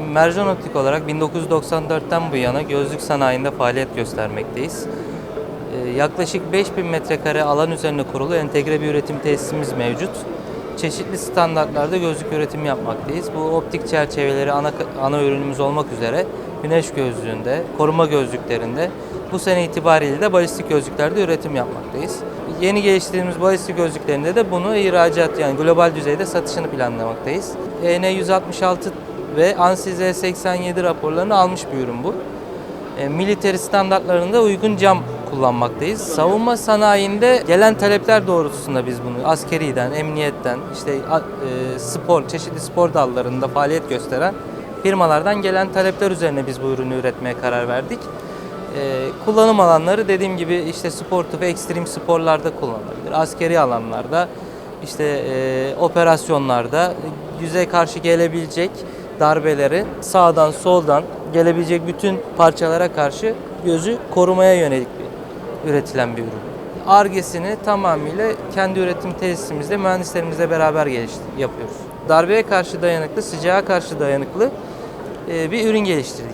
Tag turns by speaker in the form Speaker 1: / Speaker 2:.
Speaker 1: Mercan Optik olarak 1994'ten bu yana gözlük sanayinde faaliyet göstermekteyiz. Ee, Yaklaşık 5000 metrekare alan üzerine kurulu entegre bir üretim tesisimiz mevcut. Çeşitli standartlarda gözlük üretimi yapmaktayız. Bu optik çerçeveleri ana, ana ürünümüz olmak üzere güneş gözlüğünde, koruma gözlüklerinde bu sene itibariyle de balistik gözlüklerde üretim yapmaktayız. Yeni geliştirdiğimiz balistik gözlüklerinde de bunu ihracat yani global düzeyde satışını planlamaktayız. EN 166 ve ANSI Z87 raporlarını almış bir ürün bu. E, military standartlarında uygun cam kullanmaktayız. Savunma sanayinde gelen talepler doğrultusunda biz bunu askeriden, emniyetten, işte e, spor, çeşitli spor dallarında faaliyet gösteren firmalardan gelen talepler üzerine biz bu ürünü üretmeye karar verdik. E, kullanım alanları dediğim gibi işte sportif, ekstrem sporlarda kullanılabilir. Askeri alanlarda, işte e, operasyonlarda yüze karşı gelebilecek darbeleri sağdan soldan gelebilecek bütün parçalara karşı gözü korumaya yönelik bir üretilen bir ürün. Argesini tamamıyla kendi üretim tesisimizde mühendislerimizle beraber geliştir yapıyoruz. Darbeye karşı dayanıklı, sıcağa karşı dayanıklı bir ürün geliştirdik.